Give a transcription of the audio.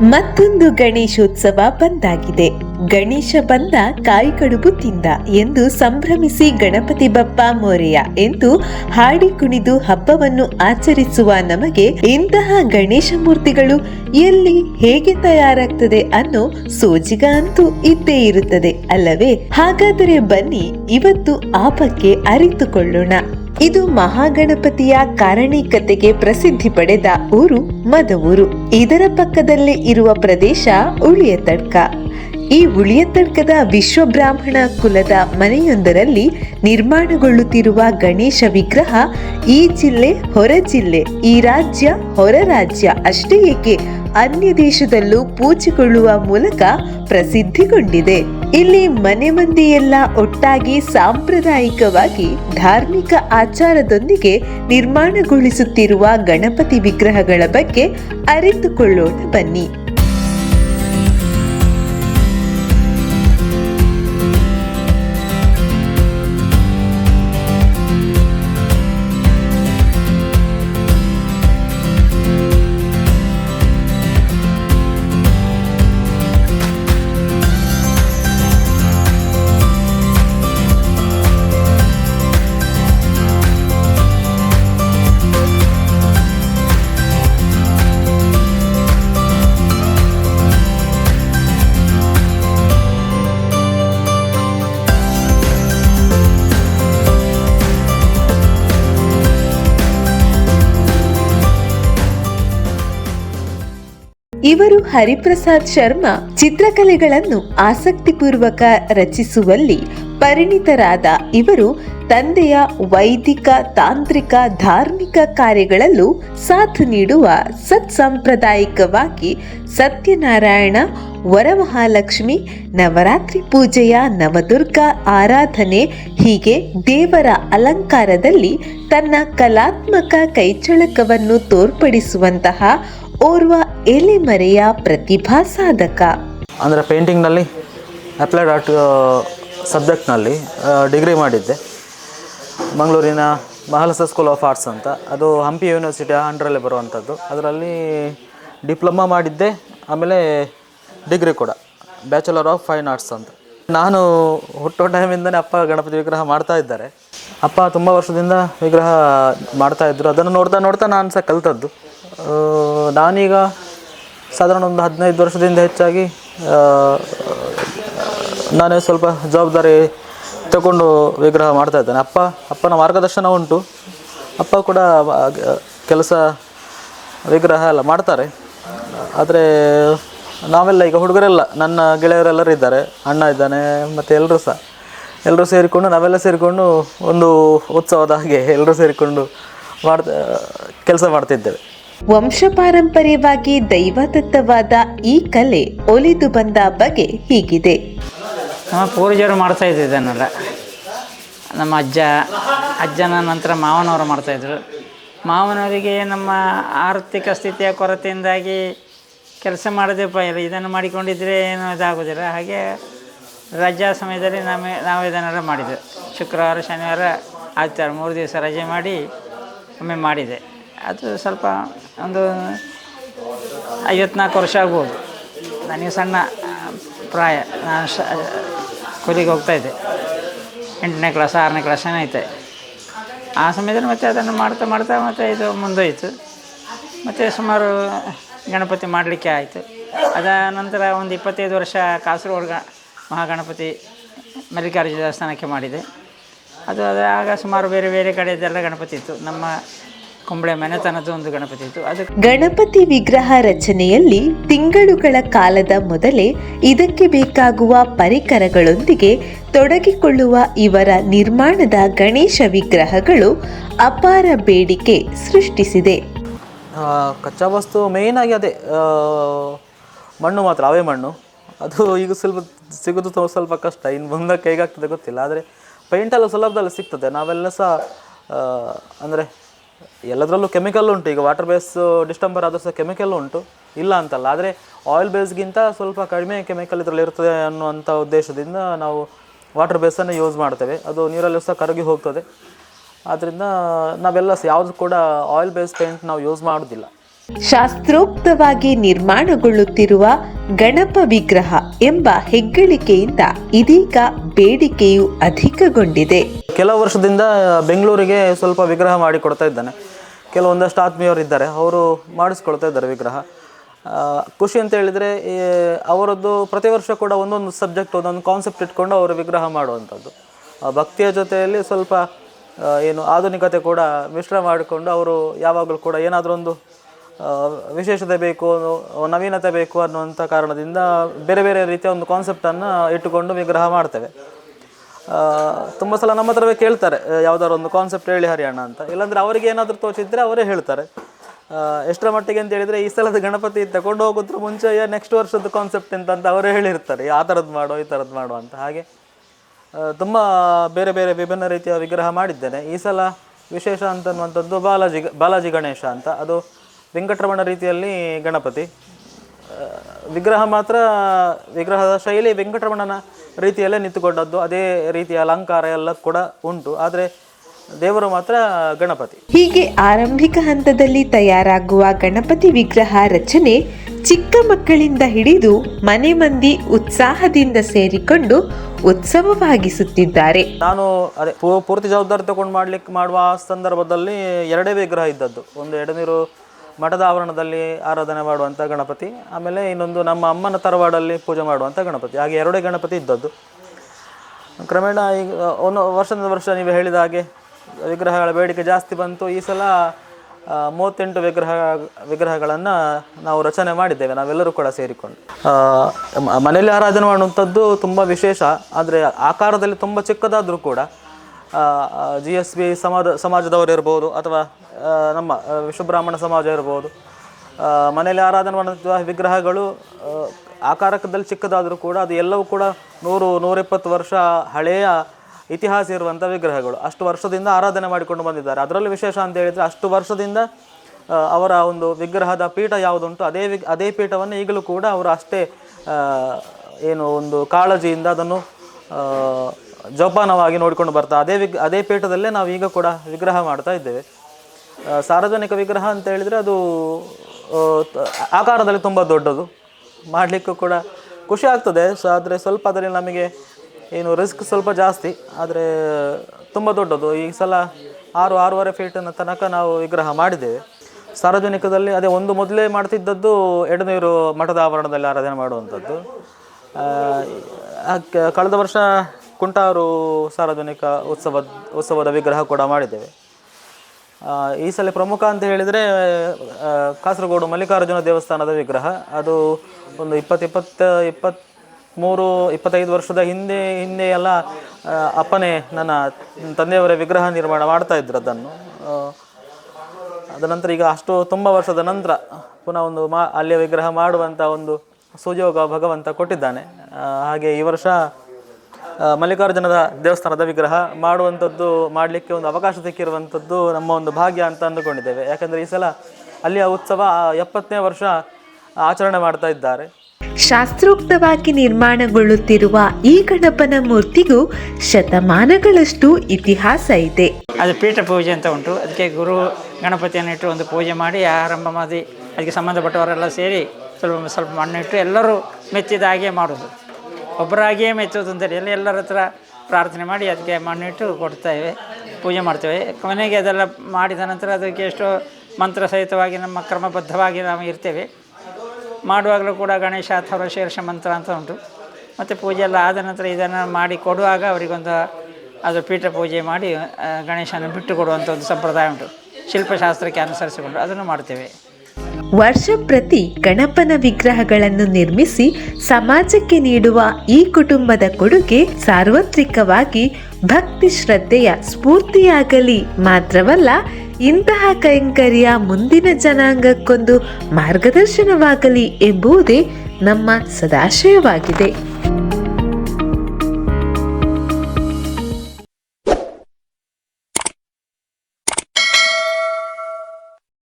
ಮತ್ತೊಂದು ಗಣೇಶೋತ್ಸವ ಬಂದಾಗಿದೆ. ಗಣೇಶ ಬಂದ ಕಾಯಿ ಕಡುಬು ತಿಂದ ಎಂದು ಸಂಭ್ರಮಿಸಿ ಗಣಪತಿ ಬಪ್ಪ ಮೋರೆಯ ಎಂದು ಹಾಡಿ ಕುಣಿದು ಹಬ್ಬವನ್ನು ಆಚರಿಸುವ ನಮಗೆ ಇಂತಹ ಗಣೇಶ ಮೂರ್ತಿಗಳು ಎಲ್ಲಿ ಹೇಗೆ ತಯಾರಾಗ್ತದೆ ಅನ್ನೋ ಸೋಜಿಗ ಅಂತೂ ಇದ್ದೇ ಇರುತ್ತದೆ ಅಲ್ಲವೇ? ಹಾಗಾದರೆ ಬನ್ನಿ, ಇವತ್ತು ಆ ಬಗ್ಗೆ ಅರಿತುಕೊಳ್ಳೋಣ. ಇದು ಮಹಾಗಣಪತಿಯ ಕಾರಣಿಕತೆಗೆ ಪ್ರಸಿದ್ಧಿ ಪಡೆದ ಊರು ಮದವೂರು. ಇದರ ಪಕ್ಕದಲ್ಲೇ ಇರುವ ಪ್ರದೇಶ ಉಳಿಯತಡ್ಕ. ಈ ಉಳಿಯತಡ್ಕದ ವಿಶ್ವಬ್ರಾಹ್ಮಣ ಕುಲದ ಮನೆಯೊಂದರಲ್ಲಿ ನಿರ್ಮಾಣಗೊಳ್ಳುತ್ತಿರುವ ಗಣೇಶ ವಿಗ್ರಹ ಈ ಜಿಲ್ಲೆ ಹೊರ ಜಿಲ್ಲೆ, ಈ ರಾಜ್ಯ ಹೊರ ರಾಜ್ಯ ಅಷ್ಟೇ ಏಕೆ ಅನ್ಯ ದೇಶದಲ್ಲೂ ಪೂಜೆಗೊಳ್ಳುವ ಮೂಲಕ ಪ್ರಸಿದ್ಧಿಗೊಂಡಿದೆ. ಇಲ್ಲಿ ಮನೆ ಮಂದಿಯೆಲ್ಲ ಒಟ್ಟಾಗಿ ಸಾಂಪ್ರದಾಯಿಕವಾಗಿ ಧಾರ್ಮಿಕ ಆಚಾರದೊಂದಿಗೆ ನಿರ್ಮಾಣಗೊಳಿಸುತ್ತಿರುವ ಗಣಪತಿ ವಿಗ್ರಹಗಳ ಬಗ್ಗೆ ಅರಿತುಕೊಳ್ಳೋಣ ಬನ್ನಿ. ಇವರು ಹರಿಪ್ರಸಾದ್ ಶರ್ಮಾ ಚಿತ್ರಕಲೆಗಳನ್ನು ಆಸಕ್ತಿಪೂರ್ವಕ ರಚಿಸುವಲ್ಲಿ ಪರಿಣಿತರಾದ ಇವರು ತಂದೆಯ ವೈದಿಕ, ತಾಂತ್ರಿಕ, ಧಾರ್ಮಿಕ ಕಾರ್ಯಗಳಲ್ಲೂ ಸಾಥ್ ನೀಡುವ ಸತ್ಸಾಂಪ್ರದಾಯಿಕವಾಗಿ ಸತ್ಯನಾರಾಯಣ, ವರಮಹಾಲಕ್ಷ್ಮಿ, ನವರಾತ್ರಿ ಪೂಜೆಯ ನವದುರ್ಗ ಆರಾಧನೆ ಹೀಗೆ ದೇವರ ಅಲಂಕಾರದಲ್ಲಿ ತನ್ನ ಕಲಾತ್ಮಕ ಕೈಚಳಕವನ್ನು ತೋರ್ಪಡಿಸುವಂತಹ ಓರ್ವ ಎಲೆಮರೆಯ ಪ್ರತಿಭಾ ಸಾಧಕ. ಅಂದರೆ ಪೇಂಟಿಂಗ್ನಲ್ಲಿ, ಅಪ್ಲೈಡ್ ಆರ್ಟ್ ಸಬ್ಜೆಕ್ಟ್ನಲ್ಲಿ ಡಿಗ್ರಿ ಮಾಡಿದ್ದೆ. ಮಂಗಳೂರಿನ ಮಹಾಲಸ ಸ್ಕೂಲ್ ಆಫ್ ಆರ್ಟ್ಸ್ ಅಂತ. ಅದು ಹಂಪಿ ಯೂನಿವರ್ಸಿಟಿ ಅಂಡರಲ್ಲೇ ಬರುವಂಥದ್ದು. ಅದರಲ್ಲಿ ಡಿಪ್ಲೊಮಾ ಮಾಡಿದ್ದೆ, ಆಮೇಲೆ ಡಿಗ್ರಿ ಕೂಡ. ಬ್ಯಾಚುಲರ್ ಆಫ್ ಫೈನ್ ಆರ್ಟ್ಸ್ ಅಂತ. ನಾನು ಹುಟ್ಟೋ ಟೈಮಿಂದನೇ ಅಪ್ಪ ಗಣಪತಿ ವಿಗ್ರಹ ಮಾಡ್ತಾ ಇದ್ದಾರೆ. ಅಪ್ಪ ತುಂಬ ವರ್ಷದಿಂದ ವಿಗ್ರಹ ಮಾಡ್ತಾ ಇದ್ದರು ಅದನ್ನು ನೋಡ್ತಾ ನೋಡ್ತಾ ನಾನು ಸಹ ಕಲ್ತದ್ದು. ನಾನೀಗ ಸಾಧಾರಣ ಒಂದು ಹದಿನೈದು ವರ್ಷದಿಂದ ಹೆಚ್ಚಾಗಿ ನಾನೇ ಸ್ವಲ್ಪ ಜವಾಬ್ದಾರಿ ತಗೊಂಡು ವಿಗ್ರಹ ಮಾಡ್ತಾ ಇದ್ದೇನೆ. ಅಪ್ಪ, ಅಪ್ಪನ ಮಾರ್ಗದರ್ಶನ ಉಂಟು. ಅಪ್ಪ ಕೂಡ ಕೆಲಸ, ವಿಗ್ರಹ ಎಲ್ಲ ಮಾಡ್ತಾರೆ. ಆದರೆ, ನಾವೆಲ್ಲ ಈಗ ಹುಡುಗರೆಲ್ಲ, ನನ್ನ ಗೆಳೆಯರೆಲ್ಲರೂ ಇದ್ದಾರೆ. ಅಣ್ಣ ಇದ್ದಾನೆ, ಮತ್ತು ಎಲ್ಲರೂ ಸಹ. ಎಲ್ಲರೂ ಸೇರಿಕೊಂಡು, ನಾವೆಲ್ಲ ಸೇರಿಕೊಂಡು ಒಂದು ಉತ್ಸವದ ಹಾಗೆ ಎಲ್ಲರೂ ಸೇರಿಕೊಂಡು ಮಾಡ್ತಾ ಕೆಲಸ ಮಾಡ್ತಿದ್ದೇವೆ. ವಂಶಪಾರಂಪರ್ಯವಾಗಿ ದೈವದತ್ತವಾದ ಈ ಕಲೆ ಒಲಿದು ಬಂದ ಬಗೆ ಹೀಗಿದೆ. ನಮ್ಮ ಪೂರ್ವಜರು ಮಾಡ್ತಾ ಇದನ್ನೆಲ್ಲ ನಮ್ಮ ಅಜ್ಜ, ಅಜ್ಜನ ನಂತರ ಮಾವನವರು ಮಾಡ್ತಾಯಿದ್ರು ಮಾವನವರಿಗೆ ನಮ್ಮ ಆರ್ಥಿಕ ಸ್ಥಿತಿಯ ಕೊರತೆಯಿಂದಾಗಿ ಕೆಲಸ ಮಾಡದೆ ಇಲ್ಲ ಇದನ್ನು ಮಾಡಿಕೊಂಡಿದ್ದರೆ ಏನು ಇದಾಗೋದಿಲ್ಲ. ಹಾಗೆ ರಜಾ ಸಮಯದಲ್ಲಿ ನಮಗೆ ನಾವು ಇದನ್ನೆಲ್ಲ ಮಾಡಿದ್ವಿ. ಶುಕ್ರವಾರ, ಶನಿವಾರ, ಆದಿತ್ಯವಾರ ಮೂರು ದಿವಸ ರಜೆ ಮಾಡಿ ಒಮ್ಮೆ ಮಾಡಿದೆ. ಅದು ಸ್ವಲ್ಪ ಒಂದು ಐವತ್ನಾಲ್ಕು ವರ್ಷ ಆಗ್ಬೋದು. ನನಗೆ ಸಣ್ಣ ಪ್ರಾಯ. ನಾನು ಶ ಕೂಲಿಗೆ ಹೋಗ್ತಾಯಿದ್ದೆ ಎಂಟನೇ ಕ್ಲಾಸ್, ಆರನೇ ಕ್ಲಾಸ್ ಐತೆ. ಆ ಸಮಯದಲ್ಲಿ ಮತ್ತೆ ಅದನ್ನು ಮಾಡ್ತಾ ಮಾಡ್ತಾ ಮತ್ತೆ ಇದು ಮುಂದೋಯ್ತು. ಮತ್ತು ಸುಮಾರು ಗಣಪತಿ ಮಾಡಲಿಕ್ಕೆ ಆಯಿತು. ಅದ ನಂತರ ಒಂದು ಇಪ್ಪತ್ತೈದು ವರ್ಷ ಕಾಸರಗೋಡು ಮಹಾಗಣಪತಿ ಮಲ್ಲಿಕಾರ್ಜುನ ದೇವಸ್ಥಾನಕ್ಕೆ ಮಾಡಿದೆ. ಅದು ಅದು ಆಗ ಸುಮಾರು ಬೇರೆ ಬೇರೆ ಕಡೆಯದೆಲ್ಲ ಗಣಪತಿ ಇತ್ತು. ನಮ್ಮ ಕುಂಬಳೆ ಮನೆತನದ ಒಂದು ಗಣಪತಿ ಇತ್ತು ಅದು ಗಣಪತಿ ವಿಗ್ರಹ ರಚನೆಯಲ್ಲಿ ತಿಂಗಳುಗಳ ಕಾಲದ ಮೊದಲೇ ಇದಕ್ಕೆ ಬೇಕಾಗುವ ಪರಿಕರಗಳೊಂದಿಗೆ ತೊಡಗಿಕೊಳ್ಳುವ ಇವರ ನಿರ್ಮಾಣದ ಗಣೇಶ ವಿಗ್ರಹಗಳು ಅಪಾರ ಬೇಡಿಕೆ ಸೃಷ್ಟಿಸಿದೆ. ಕಚ್ಚಾ ವಸ್ತು ಆಗಿ ಅದೇ ಮಣ್ಣು ಮಾತ್ರ ಅವೇ ಮಣ್ಣು. ಅದು ಈಗ ಸ್ವಲ್ಪ ಸಿಗೋದು ತುಂಬ ಸ್ವಲ್ಪ ಕಷ್ಟ ಇನ್ನು ಮುಂದಕ್ಕೆ ಹೇಗಾಗ್ತದೆ ಗೊತ್ತಿಲ್ಲ. ಆದರೆ ಪೈಂಟೆಲ್ಲ ಸುಲಭದಲ್ಲಿ ಸಿಗ್ತದೆ. ನಾವೆಲ್ಲ ಸಹ ಅಂದರೆ ಎಲ್ಲದರಲ್ಲೂ ಕೆಮಿಕಲ್ ಉಂಟು. ಈಗ ವಾಟರ್ ಬೇಸ್ ಡಿಸ್ಟಂಬರ್ ಆದರೂ ಸಹ ಕೆಮಿಕಲ್ ಉಂಟು. ಇಲ್ಲ ಅಂತಲ್ಲ. ಆದರೆ ಆಯಿಲ್ ಬೇಸ್ಗಿಂತ ಸ್ವಲ್ಪ ಕಡಿಮೆ ಕೆಮಿಕಲ್ ಇದರಲ್ಲಿ ಇರ್ತದೆ ಅನ್ನುವಂಥ ಉದ್ದೇಶದಿಂದ ನಾವು ವಾಟರ್ ಬೇಸನ್ನು ಯೂಸ್ ಮಾಡ್ತೇವೆ. ಅದು ನೀರಲ್ಲಿ ಸಹ ಕರಗಿ ಹೋಗ್ತದೆ. ಆದ್ದರಿಂದ ನಾವೆಲ್ಲ ಯಾವುದು ಕೂಡ ಆಯಿಲ್ ಬೇಸ್ ಪೇಂಟ್ ನಾವು ಯೂಸ್ ಮಾಡೋದಿಲ್ಲ. ಶಾಸ್ತ್ರೋಕ್ತವಾಗಿ ನಿರ್ಮಾಣಗೊಳ್ಳುತ್ತಿರುವ ಗಣಪ ವಿಗ್ರಹ ಎಂಬ ಹೆಗ್ಗಳಿಕೆಯಿಂದ ಇದೀಗ ಬೇಡಿಕೆಯು ಅಧಿಕಗೊಂಡಿದೆ. ಕೆಲವು ವರ್ಷದಿಂದ ಬೆಂಗಳೂರಿಗೆ ಸ್ವಲ್ಪ ವಿಗ್ರಹ ಮಾಡಿ ಕೊಡ್ತಾ ಇದ್ದಾನೆ. ಕೆಲವೊಂದಷ್ಟು ಆತ್ಮೀಯರು ಇದ್ದಾರೆ, ಅವರು ಮಾಡಿಸ್ಕೊಳ್ತಾ ಇದ್ದಾರೆ ವಿಗ್ರಹ. ಖುಷಿ ಅಂತ ಹೇಳಿದರೆ ಅವರದ್ದು ಪ್ರತಿ ವರ್ಷ ಕೂಡ ಒಂದೊಂದು ಸಬ್ಜೆಕ್ಟ್, ಒಂದೊಂದು ಕಾನ್ಸೆಪ್ಟ್ ಇಟ್ಕೊಂಡು ಅವರು ವಿಗ್ರಹ ಮಾಡುವಂಥದ್ದು. ಭಕ್ತಿಯ ಜೊತೆಯಲ್ಲಿ ಸ್ವಲ್ಪ ಏನು ಆಧುನಿಕತೆ ಕೂಡ ಮಿಶ್ರ ಮಾಡಿಕೊಂಡು ಅವರು ಯಾವಾಗಲೂ ಕೂಡ ಏನಾದರೂ ಒಂದು ವಿಶೇಷತೆ ಬೇಕು ನವೀನತೆ ಬೇಕು ಅನ್ನುವಂಥ ಕಾರಣದಿಂದ ಬೇರೆ ಬೇರೆ ರೀತಿಯ ಒಂದು ಕಾನ್ಸೆಪ್ಟನ್ನು ಇಟ್ಟುಕೊಂಡು ವಿಗ್ರಹ ಮಾಡ್ತೇವೆ. ತುಂಬ ಸಲ ನಮ್ಮ ಹತ್ರವೇ ಕೇಳ್ತಾರೆ ಯಾವುದಾದ್ರು ಒಂದು ಕಾನ್ಸೆಪ್ಟ್ ಹೇಳಿ ಹರಿಯಾಣ ಅಂತ. ಇಲ್ಲಾಂದರೆ ಅವರಿಗೆ ಏನಾದರೂ ತೋಚಿದ್ರೆ ಅವರೇ ಹೇಳ್ತಾರೆ. ಎಷ್ಟರ ಮಟ್ಟಿಗೆ ಅಂತ ಹೇಳಿದರೆ ಈ ಸಲದ ಗಣಪತಿ ತಗೊಂಡು ಹೋಗೋದ್ರ ಮುಂಚೆ ನೆಕ್ಸ್ಟ್ ವರ್ಷದ ಕಾನ್ಸೆಪ್ಟ್ ಅಂತ ಅಂತ ಅವರೇ ಹೇಳಿರ್ತಾರೆ ಆ ಥರದ್ದು ಮಾಡೋ, ಈ ಥರದ್ದು ಮಾಡೋ ಅಂತ. ಹಾಗೆ ತುಂಬ ಬೇರೆ ಬೇರೆ ವಿಭಿನ್ನ ರೀತಿಯ ವಿಗ್ರಹ ಮಾಡಿದ್ದೇನೆ. ಈ ಸಲ ವಿಶೇಷ ಅಂತನ್ನುವಂಥದ್ದು ಬಾಲಾಜಿ ಬಾಲಾಜಿ ಗಣೇಶ ಅಂತ. ಅದು ವೆಂಕಟರಮಣ ರೀತಿಯಲ್ಲಿ ಗಣಪತಿ. ವಿಗ್ರಹ ಮಾತ್ರ ವಿಗ್ರಹದ ಶೈಲಿ ವೆಂಕಟರಮಣನ ರೀತಿಯಲ್ಲೇ ನಿಂತುಕೊಂಡದ್ದು. ಅದೇ ರೀತಿಯ ಅಲಂಕಾರ ಎಲ್ಲ ಕೂಡ ಉಂಟು. ಆದರೆ ದೇವರು ಮಾತ್ರ ಗಣಪತಿ. ಹೀಗೆ ಆರಂಭಿಕ ಹಂತದಲ್ಲಿ ತಯಾರಾಗುವ ಗಣಪತಿ ವಿಗ್ರಹ ರಚನೆ ಚಿಕ್ಕ ಮಕ್ಕಳಿಂದ ಹಿಡಿದು ಮನೆ ಮಂದಿ ಉತ್ಸಾಹದಿಂದ ಸೇರಿಕೊಂಡು ಉತ್ಸವವಾಗಿಸುತ್ತಿದ್ದಾರೆ. ನಾನು ಅದೇ ಪೂರ್ತಿ ಜವಾಬ್ದಾರಿ ತಗೊಂಡು ಮಾಡ್ಲಿಕ್ಕೆ ಮಾಡುವ ಆ ಸಂದರ್ಭದಲ್ಲಿ ಎರಡೇ ವಿಗ್ರಹ ಇದ್ದದ್ದು. ಒಂದು ಎಡನೀರು ಮಠದ ಆವರಣದಲ್ಲಿ ಆರಾಧನೆ ಮಾಡುವಂಥ ಗಣಪತಿ, ಆಮೇಲೆ ಇನ್ನೊಂದು ನಮ್ಮ ಅಮ್ಮನ ತರವಾಡಲ್ಲಿ ಪೂಜೆ ಮಾಡುವಂಥ ಗಣಪತಿ, ಹಾಗೆ ಎರಡೇ ಗಣಪತಿ ಇದ್ದದ್ದು. ಕ್ರಮೇಣ ಈಗ ಒಂದು ವರ್ಷದಿಂದ ವರ್ಷ ನೀವು ಹೇಳಿದ ಹಾಗೆ, ವಿಗ್ರಹಗಳ ಬೇಡಿಕೆ ಜಾಸ್ತಿ ಬಂತು. ಈ ಸಲ ಮೂವತ್ತೆಂಟು ವಿಗ್ರಹ, ವಿಗ್ರಹಗಳನ್ನು ನಾವು ರಚನೆ ಮಾಡಿದ್ದೇವೆ, ನಾವೆಲ್ಲರೂ ಕೂಡ ಸೇರಿಕೊಂಡು. ಮನೆಯಲ್ಲಿ ಆರಾಧನೆ ಮಾಡುವಂಥದ್ದು ತುಂಬ ವಿಶೇಷ, ಆದರೆ ಆಕಾರದಲ್ಲಿ ತುಂಬ ಚಿಕ್ಕದಾದರೂ ಕೂಡ ಜಿ ಎಸ್ ಬಿ ಸಮಾಜ ಸಮಾಜದವರು ಇರ್ಬೋದು ಅಥವಾ ನಮ್ಮ ವಿಶ್ವಬ್ರಾಹ್ಮಣ ಸಮಾಜ ಇರ್ಬೋದು. ಮನೆಯಲ್ಲಿ ಆರಾಧನೆ ಮಾಡುವಂಥ ವಿಗ್ರಹಗಳು ಆಕಾರಕದಲ್ಲಿ ಚಿಕ್ಕದಾದರೂ ಕೂಡ ಅದು ಎಲ್ಲವೂ ಕೂಡ ನೂರು, ನೂರಿಪ್ಪತ್ತು ವರ್ಷ ಹಳೆಯ ಇತಿಹಾಸ ಇರುವಂಥ ವಿಗ್ರಹಗಳು. ಅಷ್ಟು ವರ್ಷದಿಂದ ಆರಾಧನೆ ಮಾಡಿಕೊಂಡು ಬಂದಿದ್ದಾರೆ. ಅದರಲ್ಲಿ ವಿಶೇಷ ಅಂತ ಹೇಳಿದರೆ ಅಷ್ಟು ವರ್ಷದಿಂದ ಅವರ ಒಂದು ವಿಗ್ರಹದ ಪೀಠ ಯಾವುದುಂಟು, ಅದೇ ವಿ ಅದೇ ಪೀಠವನ್ನು ಈಗಲೂ ಕೂಡ ಅವರು ಅಷ್ಟೇ ಏನು ಒಂದು ಕಾಳಜಿಯಿಂದ ಅದನ್ನು ಜೋಪಾನವಾಗಿ ನೋಡಿಕೊಂಡು ಬರ್ತಾ, ಅದೇ ವಿಗ್, ಅದೇ ಪೀಠದಲ್ಲೇ ನಾವು ಈಗ ಕೂಡ ವಿಗ್ರಹ ಮಾಡ್ತಾ ಇದ್ದೇವೆ. ಸಾರ್ವಜನಿಕ ವಿಗ್ರಹ ಅಂತ ಹೇಳಿದರೆ ಅದು ಆಕಾರದಲ್ಲಿ ತುಂಬ ದೊಡ್ಡದು. ಮಾಡಲಿಕ್ಕೂ ಕೂಡ ಖುಷಿ ಆಗ್ತದೆ. ಸೊ ಆದರೆ ಸ್ವಲ್ಪ ಅದರಲ್ಲಿ ನಮಗೆ ಏನು ರಿಸ್ಕ್ ಸ್ವಲ್ಪ ಜಾಸ್ತಿ. ಆದರೆ ತುಂಬ ದೊಡ್ಡದು. ಈ ಸಲ ಆರು, ಆರೂವರೆ ಫೀಟಿನ ತನಕ ನಾವು ವಿಗ್ರಹ ಮಾಡಿದ್ದೇವೆ. ಸಾರ್ವಜನಿಕದಲ್ಲಿ ಅದೇ ಒಂದು ಮೊದಲೇ ಮಾಡ್ತಿದ್ದದ್ದು ಎಡನೀರು ಮಠದ ಆವರಣದಲ್ಲಿ ಆರಾಧನೆ ಮಾಡುವಂಥದ್ದು. ಕಳೆದ ವರ್ಷ ಕುಂಟಾರು ಸಾರ್ವಜನಿಕ ಉತ್ಸವ, ಉತ್ಸವದ ವಿಗ್ರಹ ಕೂಡ ಮಾಡಿದ್ದೇವೆ. ಈ ಸಲ ಪ್ರಮುಖ ಅಂತ ಹೇಳಿದರೆ ಕಾಸರಗೋಡು ಮಲ್ಲಿಕಾರ್ಜುನ ದೇವಸ್ಥಾನದ ವಿಗ್ರಹ. ಅದು ಒಂದು ಇಪ್ಪತ್ತು ಇಪ್ಪತ್ತು ಮೂರು ಇಪ್ಪತ್ತೈದು ವರ್ಷದ ಹಿಂದೆ ಹಿಂದೆ ಎಲ್ಲ ಅಪ್ಪನೇ ನನ್ನ ತಂದೆಯವರ ವಿಗ್ರಹ ನಿರ್ಮಾಣ ಮಾಡ್ತಾ ಇದ್ರು ಅದನ್ನು. ಆ, ಅದ ನಂತರ ಈಗ ಅಷ್ಟು ತುಂಬ ವರ್ಷದ ನಂತರ ಪುನಃ ಒಂದು ಮಾ ಅಲ್ಲಿಯ ವಿಗ್ರಹ ಮಾಡುವಂಥ ಒಂದು ಸುಯೋಗ ಭಗವಂತ ಕೊಟ್ಟಿದ್ದಾನೆ. ಹಾಗೆ ಈ ವರ್ಷ ಮಲ್ಲಿಕಾರ್ಜುನದ ದೇವಸ್ಥಾನದ ವಿಗ್ರಹ ಮಾಡುವಂಥದ್ದು ಮಾಡಲಿಕ್ಕೆ ಒಂದು ಅವಕಾಶ ಸಿಕ್ಕಿರುವಂಥದ್ದು ನಮ್ಮ ಒಂದು ಭಾಗ್ಯ ಅಂತ ಅಂದುಕೊಂಡಿದ್ದೇವೆ. ಯಾಕಂದರೆ ಈ ಸಲ ಅಲ್ಲಿಯ ಉತ್ಸವ ಎಪ್ಪತ್ತನೇ ವರ್ಷ ಆಚರಣೆ ಮಾಡ್ತಾ ಇದ್ದಾರೆ. ಶಾಸ್ತ್ರೋಕ್ತವಾಗಿ ನಿರ್ಮಾಣಗೊಳ್ಳುತ್ತಿರುವ ಈ ಗಣಪನ ಮೂರ್ತಿಗೂ ಶತಮಾನಗಳಷ್ಟು ಇತಿಹಾಸ ಇದೆ. ಅದು ಪೀಠ ಪೂಜೆ ಅಂತ ಉಂಟು. ಅದಕ್ಕೆ ಗುರು ಗಣಪತಿಯನ್ನು ಇಟ್ಟು ಒಂದು ಪೂಜೆ ಮಾಡಿ ಆರಂಭ ಮಾಡಿ ಅದಕ್ಕೆ ಸಂಬಂಧಪಟ್ಟವರೆಲ್ಲ ಸೇರಿ ಸ್ವಲ್ಪ ಸ್ವಲ್ಪ ಮಣ್ಣಿಟ್ಟು ಎಲ್ಲರೂ ಮೆಚ್ಚಿದ ಹಾಗೆ ಮಾಡೋದು. ಒಬ್ಬರಾಗಿಯೇ ಅಂತ ಹೇಳಿ ಎಲ್ಲರ ಹತ್ರ ಪ್ರಾರ್ಥನೆ ಮಾಡಿ ಅದಕ್ಕೆ ಮಣ್ಣಿಟ್ಟು ಕೊಡ್ತೇವೆ, ಪೂಜೆ ಮಾಡ್ತೇವೆ. ಕೊನೆಗೆ ಅದೆಲ್ಲ ಮಾಡಿದ ನಂತರ ಅದಕ್ಕೆ ಎಷ್ಟೋ ಮಂತ್ರ ಸಹಿತವಾಗಿ ನಮ್ಮ ಕ್ರಮಬದ್ಧವಾಗಿ ನಾವು ಇರ್ತೇವೆ. ಮಾಡುವಾಗಲೂ ಕೂಡ ಗಣೇಶ ಅಥವಾ ಶೀರ್ಷ ಮಂತ್ರ ಅಂತ ಉಂಟು. ಮತ್ತು ಪೂಜೆ ಎಲ್ಲ ಆದ ನಂತರ ಇದನ್ನು ಮಾಡಿ ಕೊಡುವಾಗ ಅವರಿಗೊಂದು ಅದು ಪೀಠ ಪೂಜೆ ಮಾಡಿ ಗಣೇಶನ ಬಿಟ್ಟು ಕೊಡುವಂಥ ಒಂದು ಸಂಪ್ರದಾಯ ಉಂಟು. ಶಿಲ್ಪಶಾಸ್ತ್ರಕ್ಕೆ ಅನುಸರಿಸಿಕೊಂಡು ಅದನ್ನು ಮಾಡ್ತೇವೆ. ವರ್ಷ ಪ್ರತಿ ಗಣಪನ ವಿಗ್ರಹಗಳನ್ನು ನಿರ್ಮಿಸಿ ಸಮಾಜಕ್ಕೆ ನೀಡುವ ಈ ಕುಟುಂಬದ ಕೊಡುಗೆ ಸಾರ್ವತ್ರಿಕವಾಗಿ ಭಕ್ತಿ ಶ್ರದ್ಧೆಯ ಸ್ಫೂರ್ತಿಯಾಗಲಿ ಮಾತ್ರವಲ್ಲ, ಇಂತಹ ಕೈಂಕರ್ಯ ಮುಂದಿನ ಜನಾಂಗಕ್ಕೊಂದು ಮಾರ್ಗದರ್ಶನವಾಗಲಿ ಎಂಬುದೇ ನಮ್ಮ ಸದಾಶಯವಾಗಿದೆ.